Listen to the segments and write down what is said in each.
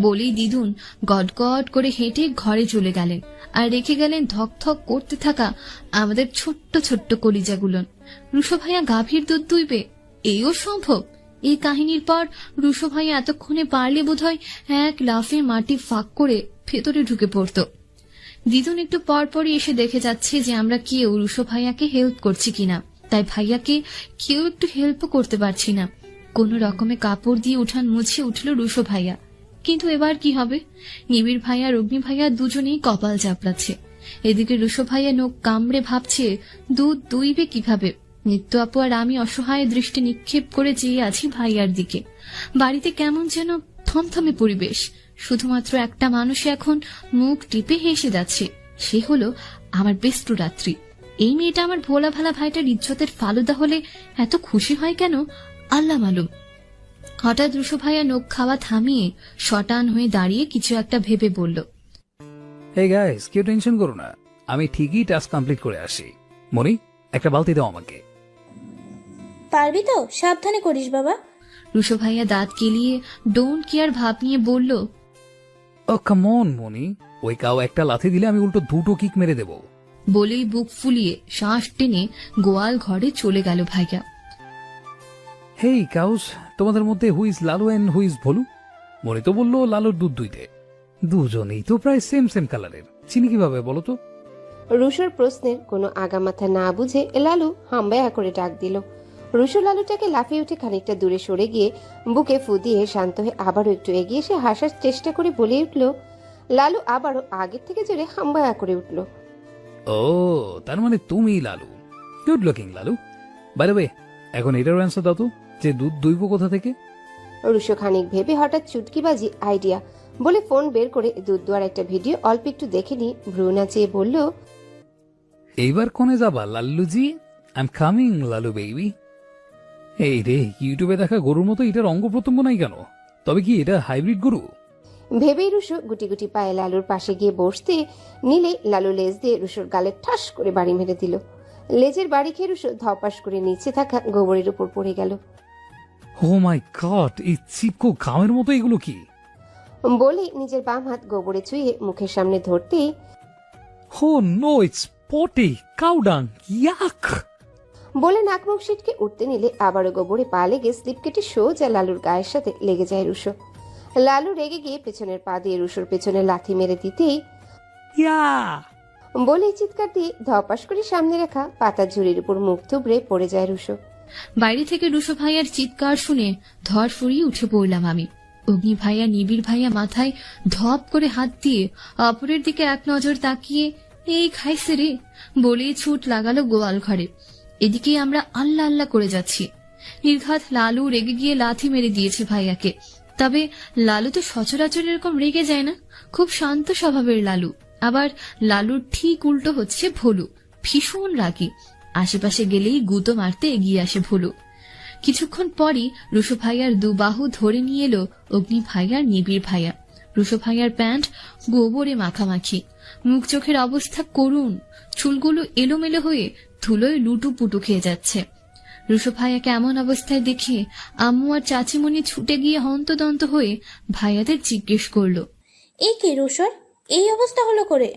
বলেই দিদুন গটগট করে হেঁটে ঘরে চলে গেলেন আর রেখে গেলেন ধকধক করতে থাকা আমাদের ছোট্ট ছোট্ট কলিজাগুলো। রুশো ভাইয়া গাভীর দুধ দুইবে এইও সম্ভব? এই কাহিনীর পর রুশো ভাইয়া এতক্ষণে পারলে বোধহয় এক লাফে মাটি ফাঁক করে ভেতরে ঢুকে পড়তো। দিদুন একটু পরপরই এসে দেখে যাচ্ছে যে আমরা কেউ রুশো ভাইয়াকে হেল্প করছি কিনা। তাই ভাইয়াকে কেউ একটু হেল্পও করতে পারছি না। কোন রকমে কাপড় দিয়ে উঠান মুছে উঠল রুশো ভাইয়া। কিন্তু এবার কি হবে? নিবিড় ভাইয়া আর অগ্নি ভাইয়া দুজনেই কপাল চাপড়াচ্ছে। এদিকে রুশো ভাইয়া নোক কামড়ে ভাবছে, দুধ দুইবে কীভাবে? নিত্য আপু আর আমি অসহায় দৃষ্টি নিক্ষেপ করে চেয়ে আছি ভাইয়ার দিকে। বাড়িতে কেমন যেন থমথমে পরিবেশ। শুধুমাত্র একটা মানুষ এখন মুখ টিপে হেসে যাচ্ছে। সে হলো আমার বেস্ট রাত্রি। এই মেয়েটা আমার ভোলা ভালা ভাইটার ইজ্জতের ফালুদা হলে এত খুশি হয় কেন? আল্লাহ মালুম। হঠাৎ রুশো ভাইয়া নখ খাওয়া থামিয়ে শটান হয়ে দাঁড়িয়ে কিছু একটা ভেবে বলল এই গাইস কেউ টেনশন করো না। আমি ঠিকই টাস্ক কমপ্লিট করে আসি। মনি একটা বালতি দাও আমাকে। পারবি তো? সাবধানে করিস বাবা। রুশো ভাইয়া দাঁত কেলিয়ে ডোন্ট কেয়ার ভাব নিয়ে বলল ও কামন মনি। ওই কাউ একটা লাথি দিলে আমি উল্টো দুটো কিক মেরে দেবো। বলেই বুক ফুলিয়ে শ্বাস টেনে গোয়াল ঘরে চলে গেল ভাইয়া। হেই কাউস তোমাদের মধ্যে who's Lalu and who's Bholu? মনে তো বলল লালুর দুধ দুইতে। দুজনেই তো প্রায় সেম সেম কালারের চিনি কীভাবে বলো তো? রুশোর প্রশ্নের কোনো আগামাথা না বুঝে লালু হাম্বায়া করে ডাক দিল। রুশো লালুটাকে লাফিয়ে উঠে খানিকটা দূরে সরে গিয়ে বুকে ফু দিয়ে শান্ত হয়ে আবারও একটু এগিয়ে এসে হাসার চেষ্টা করে বলে উঠল লালু আবারও আগের থেকে জোরে হাম্বায়া করে উঠল। ও তার মানে তুমি লালু। Good looking Lalu. বাইরে বে এখন এটার অ্যান্সার দাও তো যে দুধ দুইব কোথা থেকে? রুশো খানিক ভেবে হঠাৎ চুটকিবাজি আইডিয়া বলে ফোন বের করে দুধ দোয়ার একটা ভিডিও অল্প একটু দেখে নি ভ্রু নাচিয়ে বলল এইবার কোনে যাবা লাল্লুজি? I am coming Lalu baby এই রে ইউটিউবে দেখা গরুর মতো এটার অঙ্গ প্রত্যঙ্গ নাই কেন? তবে কি এটা হাইব্রিড গরু? ভেবেই রুশো গুটি গুটি পায়ে লালুর পাশে গিয়ে বসতে নিলে লালু লেজ দিয়ে রুশোর গালে ঠাস করে বাড়ি মেরে দিল। লেজের বাড়ি খেয়ে রুশো ধপাস করে নিচে থাকা গোবরের উপর পড়ে গেল। ও মাই গড এই চিপকো গামের মতো এগুলো কি? বলে নিজের বাম হাত গোবরে ছুঁয়ে মুখের সামনে ধরতে হো নো ইটস পটি কাউডাং ইয়াক বলে নাক মুখ সিটকে উঠতে নিলে আবারও গোবরে পা লেগে স্লিপ কেটে সোজা লালুর গায়ের সাথে লেগে যায় রুশো। লালু রেগে গিয়ে পেছনের পা দিয়ে রুশোর পেছনে লাথি মেরে দিতেই ইয়া! বলে চিৎকার দিয়ে ধপাস করে সামনে রাখা পাতার ঝুড়ির উপর মুখ থুবড়ে পড়ে যায় রুশো। বাইরে থেকে রুশো ভাইয়ার চিৎকার শুনে ধর ফুরিয়ে উঠে পড়লাম আমি। অগ্নি ভাইয়া নিবিড় ভাইয়া মাথায় ধপ করে হাত দিয়ে অপরের দিকে এক নজর তাকিয়ে এই খাইছে রে। বলেই ছুট লাগালো গোয়াল ঘরে। এদিকে আমরা আল্লাহ আল্লাহ করে যাচ্ছি। নির্ঘাত লালু রেগে গিয়ে লাথি মেরে দিয়েছে ভাইয়াকে। তবে লালু তো সচরাচর এরকম রেগে যায় না। খুব শান্ত স্বভাবের লালু। আবার লালুর ঠিক উল্টো হচ্ছে ভোলু। ভীষণ রাগী। আশেপাশে গেলেই গুতো মারতে এগিয়ে আসে ভোলু। কিছুক্ষণ পরই রুশো ভাইয়ার দু বাহু ধরে নিয়ে এলো অগ্নি ভাইয়ার নিবিড় ভাইয়া। রুশো ভাইয়ার প্যান্ট গোবরে মাখামাখি। মুখ চোখের অবস্থা করুণ। চুলগুলো এলোমেলো হয়ে ধুলোয় লুটু পুটু খেয়ে যাচ্ছে। রুশো ভাইয়াকে এমন অবস্থায় দেখে আম্মু আর চাচিমণি ছুটে গিয়ে হন্তদন্ত হয়ে ভাইয়াদের জিজ্ঞেস করল এই কি রুশর এই অবস্থা হলো করে?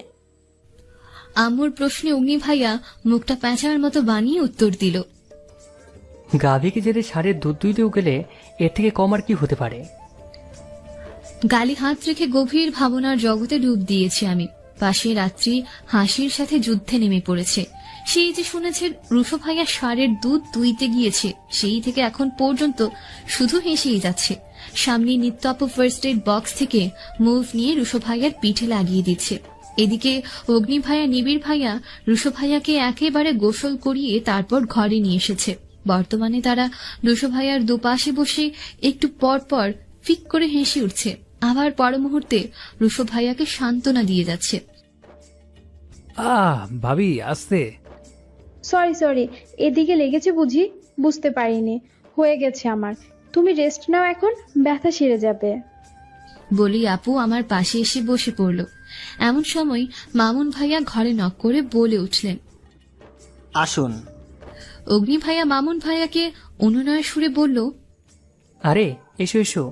আম্মুর প্রশ্নে অগ্নি ভাইয়া মুখটা প্যাঁচার মতো বানিয়ে উত্তর দিল গাভীকে যেতে সারের দুধ দুইতেও গেলে এর থেকে কম আর কি হতে পারে? গালি হাত রেখে গভীর ভাবনার জগতে ডুব দিয়েছি আমি। পাশে রাত্রি হাসির সাথে যুদ্ধে নেমে পড়েছে। সেই যে শুনেছে রুশো ভাইয়া সারের দুধ দুইতে গিয়েছে, সেই থেকে এখন পর্যন্ত শুধু হেসেই যাচ্ছে। সামনে নিত্য আপু ফার্স্ট এড বক্স থেকে মুভ নিয়ে রুশো ভাইয়ার পিঠে লাগিয়ে দিচ্ছে। এদিকে অগ্নি ভাইয়া, নিবিড় ভাইয়া রুশো ভাইয়াকে একেবারে গোসল করিয়ে তারপর ঘরে নিয়ে এসেছে। বর্তমানে তারা রুশো ভাইয়ার দুপাশে বসে একটু পর পর ফিক করে হেসে উঠছে। আবার পর মুহূর্তে রুশো ভাইয়াকে সান্ত্বনা দিয়ে যাচ্ছে। আহ, ভাবি, আসতে। সরি সরি এদিকে লেগেছে বুঝি? বুঝতে পারিনি। হয়ে গেছে আমার। তুমি রেস্ট নাও এখন ব্যথা সেরে যাবে। বলি আপু আমার পাশে এসে বসে পড়ল। এমন সময় মামুন ভাইয়া ঘরে নক করে বলে উঠলেন আসুন। অগ্নি ভাইয়া মামুন ভাইয়াকে অনুনয় সুরে বলল আরে এসো এসো।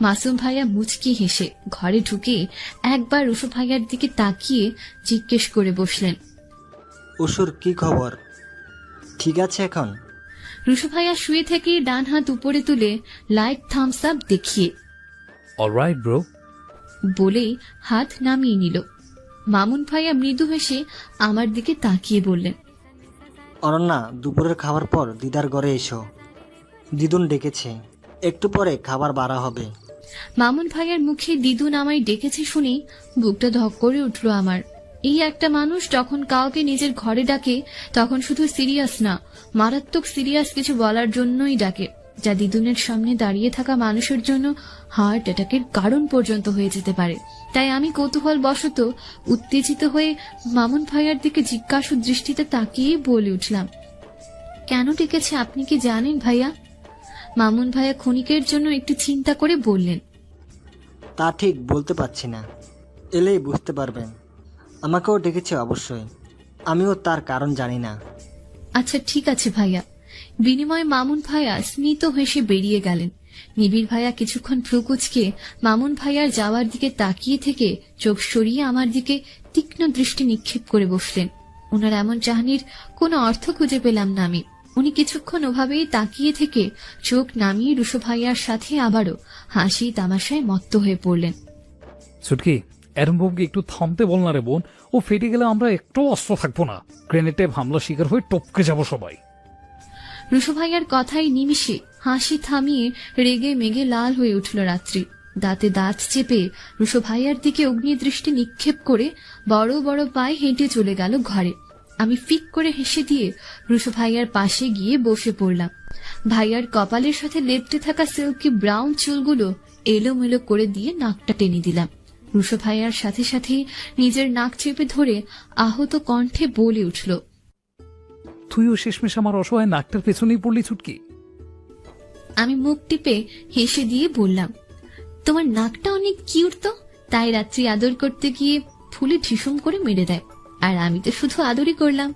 মাসুম ভাইয়া মুচকি হেসে ঘরে ঢুকে একবার রুশো ভাইয়ার দিকে তাকিয়ে জিজ্ঞেস করে বসলেন অসুর কি খবর? ঠিক আছে এখন। রুশো ভাইয়া শুয়ে থেকে ডান হাত উপরে তুলে লাইট থামস আপ দেখিয়ে অলরাইট ব্রো বলেই হাত নামিয়ে নিল। মামুন ভাইয়া মৃদু হেসে আমার দিকে তাকিয়ে বললেন অনন্যা দুপুরের খাবার পর দিদার ঘরে এসো। দিদুন ডেকেছে। একটু পরে খাবার বাড়া হবে। মামুন ভাইয়ার মুখে দিদুন আমায় ডেকেছে শুনি বুকটা ধক করে উঠল আমার। এই একটা মানুষ যখন কাউকে নিজের ঘরে ডাকে, তখন শুধু সিরিয়াস না, মারাত্মক সিরিয়াস কিছু বলার জন্যই ডাকে, যা দিদুনের সামনে দাঁড়িয়ে থাকা মানুষের জন্য হার্ট অ্যাটাকের কারণ পর্যন্ত হয়ে যেতে পারে। তাই আমি কৌতূহল বশত উত্তেজিত হয়ে মামুন ভাইয়ার দিকে জিজ্ঞাসু দৃষ্টিতে তাকিয়ে বলে উঠলাম, কেন ডেকেছে আপনি কি জানেন ভাইয়া? মামুন ভাইয়া ক্ষণিকের জন্য একটু চিন্তা করে বললেন, তা ঠিক বলতে পারছি না, এলেই বুঝতে পারবেন। আমাকেও ডেকেছে অবশ্যই। আমিও তার কারণ জানি না। আচ্ছা ঠিক আছে ভাইয়া। বিনিময়ে মামুন ভাইয়া স্মিত হেসে বেরিয়ে গেলেন। নিবিড় ভাইয়া কিছুক্ষণ ভ্রুকুচকে মামুন ভাইয়ার যাওয়ার দিকে তাকিয়ে থেকে চোখ সরিয়ে আমার দিকে তীক্ষ্ণ দৃষ্টি নিক্ষেপ করে বসলেন। ওনার এমন চাহনির কোনো অর্থ খুঁজে পেলাম না আমি। উনি কিছুক্ষণ ওভাবেই তাকিয়ে থেকে চোখ নামিয়ে রুশো ভাইয়ার সাথে আবারও হাসি তামাশায় মত্ত হয়ে পড়লেন। ছুটকি অ্যারম বোমকে একটু থামতে বল না রে বোন। ও ফেটে গেলে আমরা একটু অস্ত্র থাকব না। গ্রেনেডে হামলা শিকার হয়ে টপকে যাব সবাই। রুশো ভাইয়ার কথাই নিমিশে হাসি থামিয়ে রেগে মেগে লাল হয়ে উঠল রাত্রি। দাঁতে দাঁত চেপে রুশো ভাইয়ার দিকে অগ্নি দৃষ্টি নিক্ষেপ করে বড় বড় পায়ে হেঁটে চলে গেল ঘরে। আমি ফিক করে হেসে দিয়ে রুশো ভাইয়ার পাশে গিয়ে বসে পড়লাম। ভাইয়ার কপালের সাথে লেপটে থাকা সিল্কি ব্রাউন চুলগুলো এলোমেলো করে দিয়ে নাকটা টেনে দিলাম। রুশো ভাইয়ার সাথে সাথে নিজের নাক চেপে ধরে আহত কণ্ঠে বলে উঠল তুইও শেষমেশ আমার অসহায় নাকটার পেছনেই পড়লি ছুটকি। আমি মুখ টিপে হেসে দিয়ে বললাম তোমার নাকটা অনেক কিউট তো তাই রাত্রি আদর করতে গিয়ে ফুলে ঢিসুম করে মেরে দেয় আর আমি তো শুধু আদরই করলাম।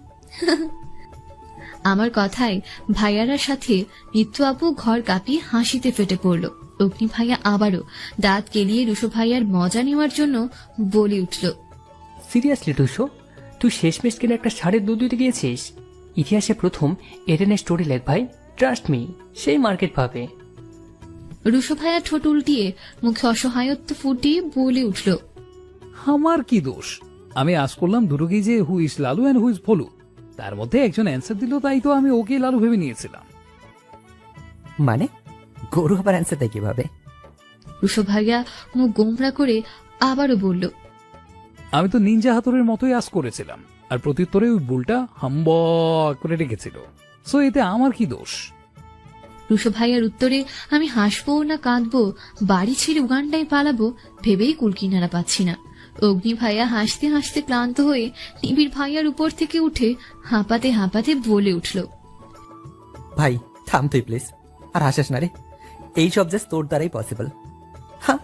আমার কথায় ভাইয়ারার সাথে নিত্য আপু ঘর কাঁপিয়ে হাসিতে ফেটে পড়ল। অগ্নি ভাইয়া আবারও দাঁত কেলিয়ে রুশো ভাইয়ার মজা নেওয়ার জন্য বলে উঠল। সিরিয়াসলি টুসো তুই শেষমেশ কিনে একটা সাড়ে দুধ দিতে গিয়েছিস? ইতিহাসে প্রথম এডেনের স্টোরি লেখ ভাই। ট্রাস্ট মি সেই মার্কেট পাবে। রুশো ভাইয়া ঠোঁট উল্টিয়ে মুখে অসহায়ত্ব ফুটিয়ে বলে উঠল। আমার কি দোষ? আমি আজ করলাম দুটোকেই যে হু ইস লালু অ্যান্ড হু ইস ভলু তার মধ্যে একজন অ্যান্সার দিল তাই তো আমি ওকে লালু ভেবে নিয়েছিলাম। মানে? গরু আবার অ্যান্সার দেয় কীভাবে? রুশো ভাইয়া মুখ গোমরা করে আবারও বলল আমি তো নিনজা হাতুরের মতোই আজ করেছিলাম আর প্রত্যুত্তরে ওই বুলটা হাম্ব করে রেখেছিল। সো এতে আমার কি দোষ? রুশো ভাইয়ার উত্তরে আমি হাসবো না কাঁদবো বাড়ি ছেড়ে উগান্ডায় পালাবো ভেবেই কুলকিনারা পাচ্ছি না। অগ্নি ভাইয়া হাসতে হাসতে ক্লান্ত হয়ে নিবিড় ভাইয়ার উপর থেকে উঠে হাঁপাতে হাঁপাতে বলে উঠল ভাই থাম তুই প্লিজ আর হাসাস না রে। এই সব জাস্ট তোর দ্বারাই পসিবল হ্যাঁ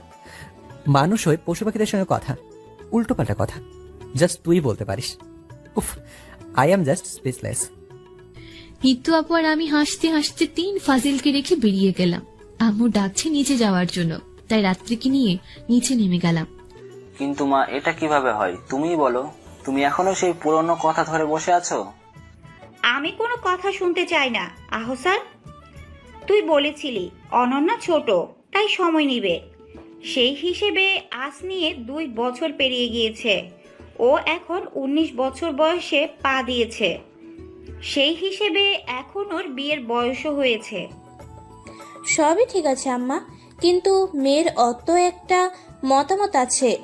মানুষ হয়ে পশু পাখিদের সঙ্গে কথা উল্টো পাল্টা কথা জাস্ট তুই বলতে পারিস। উফ আই এম জাস্ট স্পেসলেস নিত্য আপু আর আমি হাসতে হাসতে তিন ফাজিলকে রেখে বেরিয়ে গেলাম। আম্মু ডাকছে নিচে যাওয়ার জন্য তাই রাত্রিকে নিয়ে নিচে নেমে গেলাম। কিন্তু মা এটা কীভাবে হয়? তুমিই বলো। তুমি এখনও সেই পুরনো কথা ধরে বসে আছো? আমি কোনো কথা শুনতে চাই না। আহসান? তুই বলেছিলি অনন্যা ছোট তাই সময় নিবে। সেই হিসেবে আজ নিয়ে দুই বছর পেরিয়ে গিয়েছে। ও এখন উনিশ বছর বয়সে পা দিয়েছে। সেই হিসেবে এখন ওর বিয়ের বয়সও হয়েছে। সবই ঠিক আছে আম্মা। কিন্তু মেয়ের অত একটা মতামত আছে।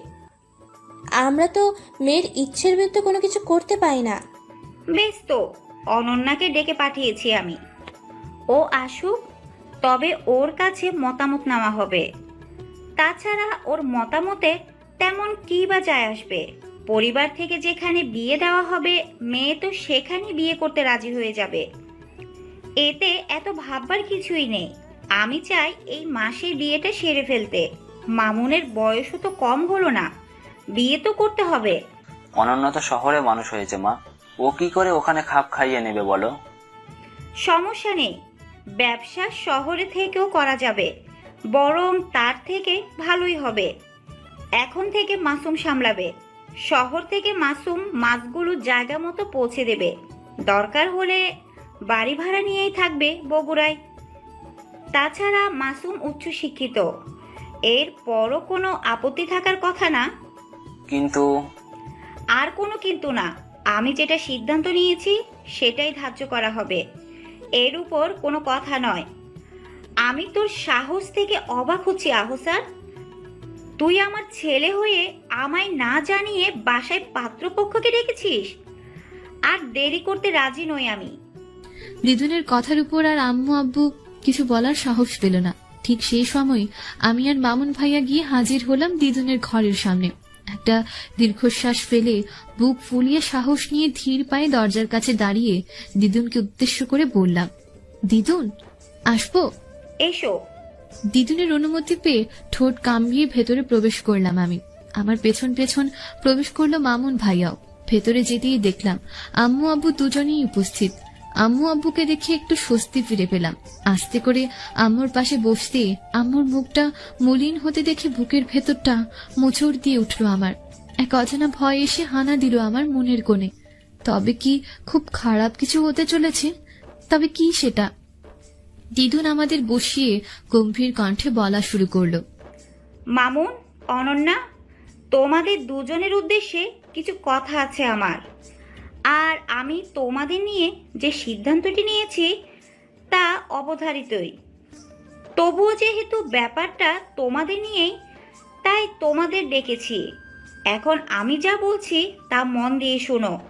আমরা তো মেয়ের ইচ্ছের বিরুদ্ধে কোনো কিছু করতে পারি না। বেশ তো অনন্যাকে ডেকে পাঠিয়েছি আমি। ও আসুক তবে ওর কাছে মতামত নেওয়া হবে। তাছাড়া ওর মতামতে তেমন কী বা যায় আসবে? পরিবার থেকে যেখানে বিয়ে দেওয়া হবে মেয়ে তো সেখানে বিয়ে করতে রাজি হয়ে যাবে। এতে এত ভাববার কিছুই নেই। আমি চাই এই মাসে বিয়েটা সেরে ফেলতে। মামুনের বয়সও তো কম হলো না। বিয়ে তো করতে হবে। অনন্য তো শহরে মানুষ হয়েছে মা। ও কি করে ওখানে খাপ খাইয়ে নেবে বলো? সমস্যা নেই। ব্যবসা শহরে থেকেও করা যাবে। বরং তার থেকে ভালোই হবে। এখন থেকে মাসুম সামলাবে। শহর থেকে মাসুম মাছগুলো জায়গা মতো পৌঁছে দেবে। দরকার হলে বাড়ি ভাড়া নিয়েই থাকবে বগুড়ায়। তাছাড়া মাসুম উচ্চশিক্ষিত। এর পরও কোনো আপত্তি থাকার কথা না। কিন্তু আর কোনো কিন্তু না। আমি যেটা সিদ্ধান্ত নিয়েছি সেটাই ধার্য করা হবে। এর উপর কোনো কথা নয়। আমি তোর সাহস থেকে অবাক হচ্ছি আহসান তুই আমার ছেলে হয়ে আমায় না জানিয়ে বাসায় পাত্রপক্ষকে ডেকেছিস? আর দেরি করতে রাজি নই আমি। দিদুনের কথার উপর আর আম্মু আব্বু কিছু বলার সাহস পেল না। ঠিক সেই সময় আমি আর মামুন ভাইয়া গিয়ে হাজির হলাম দিদুনের ঘরের সামনে। একটা দীর্ঘশ্বাস ফেলে বুক ফুলিয়ে সাহস নিয়ে ধীর পায়ে দরজার কাছে দাঁড়িয়ে দিদুনকে উদ্দেশ্য করে বললাম দিদুন আসব? এসো। দিদুনের অনুমতি পেয়ে ঠোঁট কামড়িয়ে ভেতরে প্রবেশ করলাম আমি। আমার পেছন পেছন প্রবেশ করল মামুন ভাইয়াও। ভেতরে যেতেই দেখলাম আম্মু আব্বু দুজনেই উপস্থিত। আম্মু আব্বুকে দেখে একটু স্বস্তি ফিরে পেলাম। আস্তে করে আম্মুর পাশে বসতে আম্মুর মুখটা মলিন হতে দেখে বুকের ভেতরটা মোচড় দিয়ে উঠল আমার। এক অজানা ভয় এসে হানা দিল আমার মনের কোণে। তবে কি খুব খারাপ কিছু হতে চলেছে? তবে কি সেটা? দিদুন আমাদের বসিয়ে গম্ভীর কণ্ঠে বলা শুরু করল। মামুন, অনন্যা, তোমাদের দুজনের উদ্দেশ্যে কিছু কথা আছে আমার। আর আমি তোমাদের নিয়ে যে সিদ্ধান্তটি নিয়েছি তা অবধারিতই। তবুও যেহেতু ব্যাপারটা তোমাদের নিয়েই তাই তোমাদের ডেকেছি। এখন আমি যা বলছি তা মন দিয়ে শোনো।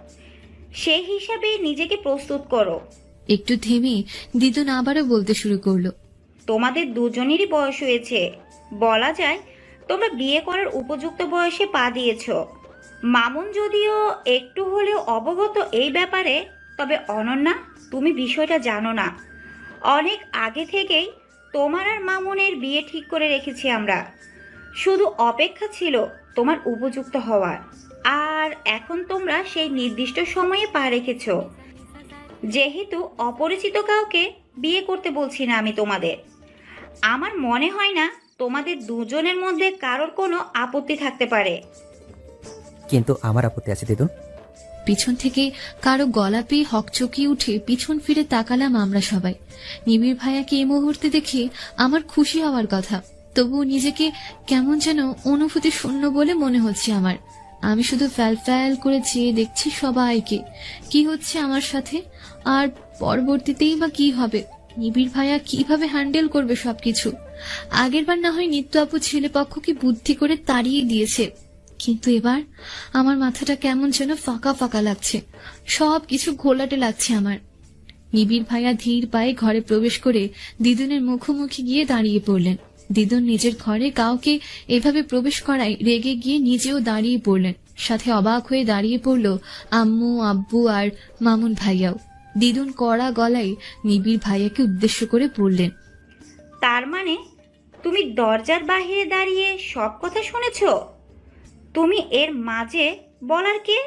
সেই হিসাবে নিজেকে প্রস্তুত করো। একটু থেমে দিদুন আবারও বলতে শুরু করল। তোমাদের দুজনেরই বয়স হয়েছে। বলা যায় তোমরা বিয়ে করার উপযুক্ত বয়সে পা দিয়েছ। মামুন যদিও একটু হলেও অবগত এই ব্যাপারে, তবে অনন্যা, তুমি বিষয়টা জানো না। অনেক আগে থেকেই তোমার আর মামুনের বিয়ে ঠিক করে রেখেছি আমরা। শুধু অপেক্ষা ছিল তোমার উপযুক্ত হওয়ার। আর এখন তোমরা সেই নির্দিষ্ট সময়ে পা রেখেছ। যেহেতু অপরিচিত কাউকে বিয়ে করতে বলছি না আমি তোমাদের। আমার মনে হয় না তোমাদের দুজনের মধ্যে কারোর কোনো আপত্তি থাকতে পারে। কিন্তু আমার আপত্তি আছে, দিদুন। পিছন থেকে কারও গলা পেয়ে হকচকিয়ে উঠে পিছন ফিরে তাকালাম আমরা সবাই। নিবিড় ভাইয়াকে এই মুহূর্তে দেখে আমার খুশি হওয়ার কথা। তবুও নিজেকে কেমন যেন অনুভূতি শূন্য বলে মনে হচ্ছে আমার। আমি শুধু ফ্যাল ফ্যাল করে চেয়ে দেখছি সবাইকে। কি হচ্ছে আমার সাথে? আর পরবর্তীতেই বা কি হবে? নিবিড় ভাইয়া কীভাবে হ্যান্ডেল করবে সবকিছু? আগেরবার না হয় নিত্য আপু ছেলে পক্ষকে বুদ্ধি করে তাড়িয়ে দিয়েছে। কিন্তু এবার আমার মাথাটা কেমন যেন ফাঁকা ফাঁকা লাগছে। সব কিছু ঘোলাটে লাগছে আমার। নিবিড় ভাইয়া ধীর পায়ে ঘরে প্রবেশ করে দিদুনের মুখোমুখি গিয়ে দাঁড়িয়ে পড়লেন। দিদুন নিজের ঘরে কাউকে এভাবে প্রবেশ করায় রেগে গিয়ে নিজেও দাঁড়িয়ে পড়লেন। সাথে অবাক হয়ে দাঁড়িয়ে পড়ল আম্মু, আব্বু আর মামুন ভাইয়াও। দিদুন কড়া গলায় নিবিড় ভাইয়াকে উদ্দেশ্য করে বললেন, তার মানে তুমি দরজার বাইরে দাঁড়িয়ে সব কথা শুনেছো? তুমি এর মাঝে বলার কে?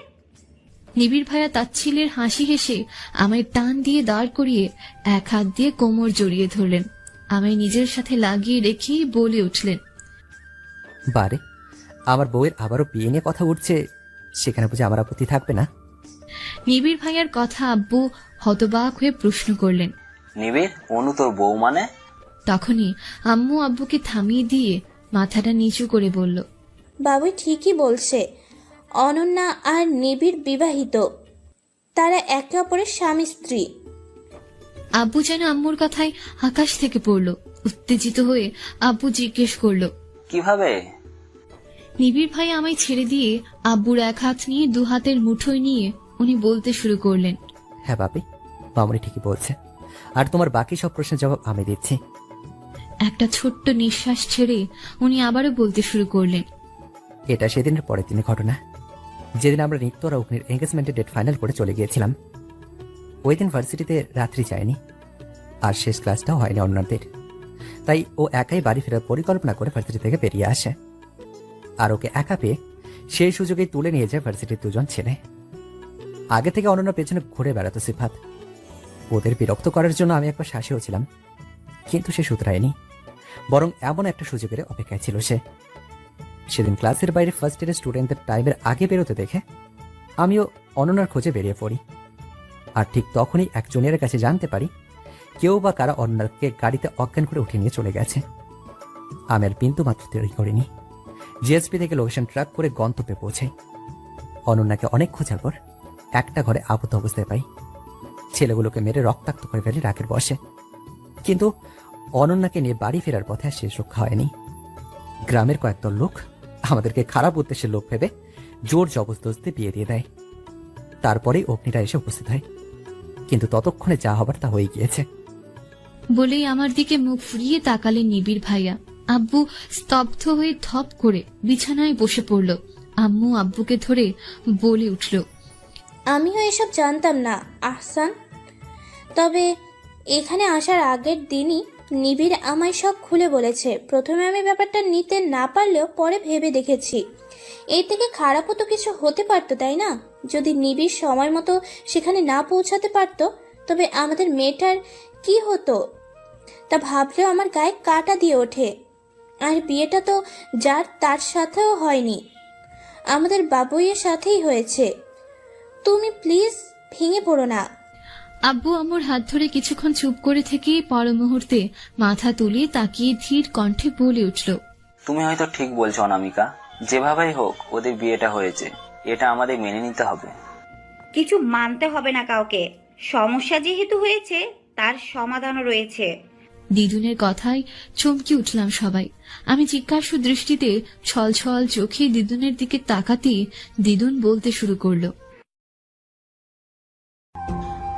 নিবিড় ভাইয়া তাচ্ছিলের হাসি হেসে আমায় টান দিয়ে দাঁড় করিয়ে এক হাত দিয়ে কোমর জড়িয়ে ধরলেন। আমায় নিজের সাথে লাগিয়ে রেখেই বলে উঠলেন বারে আমার বউয়ের আবারও বিয়ে নিয়ে কথা উঠছে সেখানে বুঝে আমার আপত্তি থাকবে না? নিবিড় ভাইয়ার কথা আব্বু হতবাক হয়ে প্রশ্ন করলেন। নিবিড় অনু তোর বউ মানে? তখনই আম্মু আব্বুকে থামিয়ে দিয়ে মাথাটা নিচু করে বলল বাবু ঠিকই বলছে। অনন্যা আর নিবিড় বিবাহিত। তারা একে অপরের স্বামী স্ত্রী। আব্বু যেন আম্মুর কথায় আকাশ থেকে পড়ল। উত্তেজিত হয়ে আব্বু জিজ্ঞেস করল কীভাবে? নিবিড় ভাই আমায় ছেড়ে দিয়ে আব্বুর এক হাত নিয়ে দু হাতের মুঠোয় নিয়ে উনি বলতে শুরু করলেন হ্যাঁ বাপি মামনি ঠিকই বলছে। আর তোমার বাকি সব প্রশ্নের জবাব আমি দিচ্ছি। একটা ছোট্ট নিঃশ্বাস ছেড়ে উনি আবারও বলতে শুরু করলেন এটা সেদিনের পরের দিনের ঘটনা। যেদিন আমরা নিত্য আর অগ্নির এঙ্গেজমেন্টের ডেট ফাইনাল করে চলে গিয়েছিলাম, ওই দিন ভার্সিটিতে রাত্রি যায়নি, আর শেষ ক্লাসটাও হয়নি অন্যদের। তাই ও একাই বাড়ি ফেরার পরিকল্পনা করে ভার্সিটি থেকে বেরিয়ে আসে। আর ওকে একা পেয়ে সেই সুযোগেই তুলে নিয়ে যায় ভার্সিটির দুজন ছেলে। আগে থেকে অনন্য পেছনে ঘুরে বেড়াতো সিফাত। ওদের বিরক্ত করার জন্য আমি একবার শাসিও ছিলাম, কিন্তু সে শুধরায়নি। বরং এমন একটা সুযোগের অপেক্ষায় ছিল সে। সেদিন ক্লাসের বাইরে ফার্স্ট ইয়ারের স্টুডেন্টদের টাইমের আগে বেরোতে দেখে আমিও অননার খোঁজে বেরিয়ে পড়ি। আর ঠিক তখনই এক জুনিয়রের কাছে জানতে পারি, কেউ বা কারা অননাকে গাড়িতে অজ্ঞান করে উঠে নিয়ে চলে গেছে। আমি আর বিন্দু মাত্র তৈরি করিনি। জিএসপি থেকে লোকেশন ট্র্যাক করে গন্তব্যে পৌঁছাই অনন্যাকে অনেক খোঁজার পর একটা ঘরে আবদ্ধ অবস্থায় পাই। ছেলেগুলোকে মেরে রক্তাক্ত করে ফেলি রাগের বসে। কিন্তু অনন্যাকে নিয়ে বাড়ি ফেরার পথে আর শেষ রক্ষা হয়নি গ্রামের কয়েকদল লোক আমাদেরকে খারাপ উদ্দেশ্যের লোক ভেবে জোর জবরদস্তি বিয়ে দিয়ে দেয়। তারপরেই অগ্নিটা এসে উপস্থিত হয়। কিন্তু ততক্ষণে যা হবার তা হয়ে গিয়েছে। বলেই আমার দিকে মুখ ফুরিয়ে তাকালেন নিবিড় ভাইয়া। আব্বু স্তব্ধ হয়ে ধপ করে বিছানায় বসে পড়ল। আম্মু আব্বুকে ধরে বলে উঠল আমিও এসব জানতাম না আহসান। তবে এখানে আসার আগের দিনই নিবিড় আমায় সব খুলে বলেছে। প্রথমে আমি ব্যাপারটা নিতে না পারলেও পরে ভেবে দেখেছি। এর থেকে খারাপও তো কিছু হতে পারতো, তাই না? যদি নিবিড় সময় মতো সেখানে না পৌঁছাতে পারতো, তবে আমাদের মেয়েটার কি হতো? তা ভাবলেও আমার গায়ে কাটা দিয়ে ওঠে। আর বিয়েটা তো যার তার সাথেও হয়নি। আমাদের বাবুইয়ের সাথেই হয়েছে। তুমি প্লিজ ভেঙে পড়ো না। আব্বু আমার হাত ধরে কিছুক্ষণ চুপ করে থেকে পর মুহূর্তে মাথা তুলে তাকিয়ে ধীর কণ্ঠে বলে উঠল তুমি হয়তো ঠিক বলছো অনামিকা। যেভাবেই হোক ওদের বিয়েটা হয়েছে। এটা আমাদের মেনে নিতে হবে। কিছু মানতে হবে না কাউকে। সমস্যা যেহেতু হয়েছে তার সমাধানও রয়েছে। দিদুনের কথায় চমকে উঠলাম সবাই। আমি জিজ্ঞাসু দৃষ্টিতে ছল ছল চোখে দিদুনের দিকে তাকাতেই দিদুন বলতে শুরু করল